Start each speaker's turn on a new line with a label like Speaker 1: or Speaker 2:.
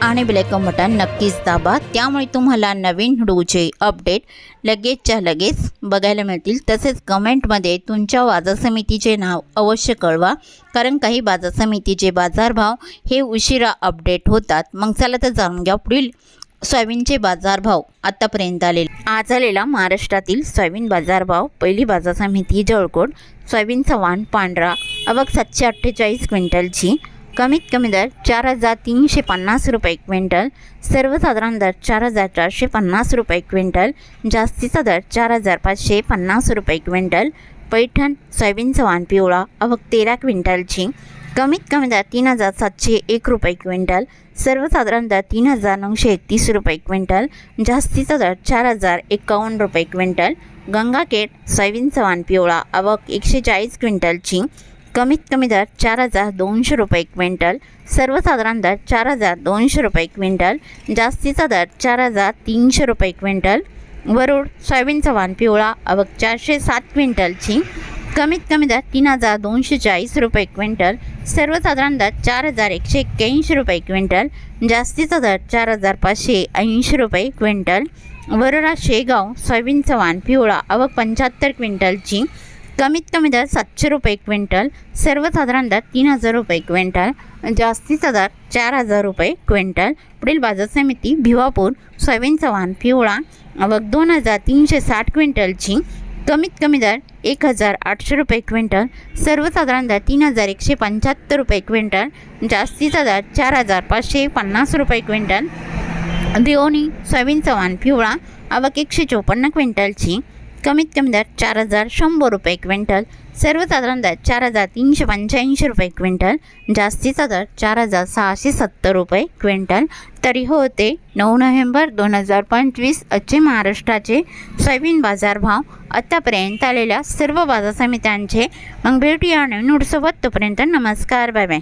Speaker 1: आणि bell icon button नक्कीच दाबा. त्यामुळे तुम्हाला नवीन व्हिडिओचे अपडेट लगेचच्या लगेच बघायला मिळतील. तसेच कमेंटमध्ये तुमच्या बाजार समितीचे नाव अवश्य कळवा. कारण काही बाजार समितीचे बाजारभाव हे उशिरा अपडेट होतात. मग चला तर जाणून घ्या पुढील सोयाबीनचे बाजारभाव आतापर्यंत आलेले. आज आलेला महाराष्ट्रातील सोयाबीन बाजारभाव पहिली बाजार समिती जळकोट सोयाबीनचा वाण पांढरा अवघ सातशे अठ्ठेचाळीस क्विंटलची. कमीत कमी दर चार हजार तीनशे पन्नास रुपये क्विंटल सर्वसाधारण दर चार हजार चारशे पन्नास रुपये क्विंटल जास्तीचा दर चार हजार पाचशे पन्नास रुपये क्विंटल पैठण सोयाबीनचा वाण पिवळा अवघ तेरा क्विंटलची कमीत कमी दर तीन हजार सातशे एक रुपये क्विंटल सर्वसाधारण दर तीन हजार नऊशे एकतीस रुपये क्विंटल जास्तीचा दर चार हजार एकावन्न रुपये क्विंटल गंगाखेड सोयाबीनचा वाण पिवळा अवघ एकशे चाळीस क्विंटलची कमीत कमी दर चार हजार दोनशे रुपये क्विंटल सर्वसाधारण दर चार हजार दोनशे रुपये क्विंटल जास्तीचा दर चार हजार तीनशे रुपये क्विंटल वरुड सोयाबीनचा वाण पिवळा अवघ चारशे सात क्विंटलची कमीत कमी दर तीन हजार दोनशे चाळीस रुपये क्विंटल सर्वसाधारण दर चार हजार एकशे एक्क्याऐंशी रुपये क्विंटल जास्तीचा दर चार हजार पाचशे ऐंशी रुपये क्विंटल वरोडा शेगाव सोयाबीनचा वाण पिवळा अवघ पंच्याहत्तर क्विंटलची कमीत कमी दर सातशे रुपये क्विंटल सर्वसाधारण दर तीन हजार रुपये क्विंटल जास्तीचा दर चार हजार रुपये क्विंटल. पुढील बाजार समिती भिवापूर सोयाबीन चव्हाण पिवळा अवघ दोन हजार तीनशे साठ क्विंटलची. कमीत कमी दर एक हजार आठशे रुपये क्विंटल सर्वसाधारण दर तीन हजार एकशे पंच्याहत्तर रुपये क्विंटल जास्तीचा दर चार हजार पाचशे पन्नास रुपये क्विंटल. दिओनी सोयाबीनचा चव्हाण पिवळा अवक एकशे चोपन्न क्विंटलची. कमीत कमी दर चार हजार शंभर रुपये क्विंटल. सर्वसाधारण दर चार हजार तीनशे पंच्याऐंशी रुपये क्विंटल. जास्तीचा दर चार हजार सहाशे सत्तर रुपये क्विंटल. तरी होते नऊ नोव्हेंबर दोन हजार पंचवीस आजचे महाराष्ट्राचे सोयाबीन बाजारभाव आत्तापर्यंत आलेल्या सर्व बाजार समित्यांचे मग भेटूया नवीन सोबत तोपर्यंत नमस्कार बाय बाय.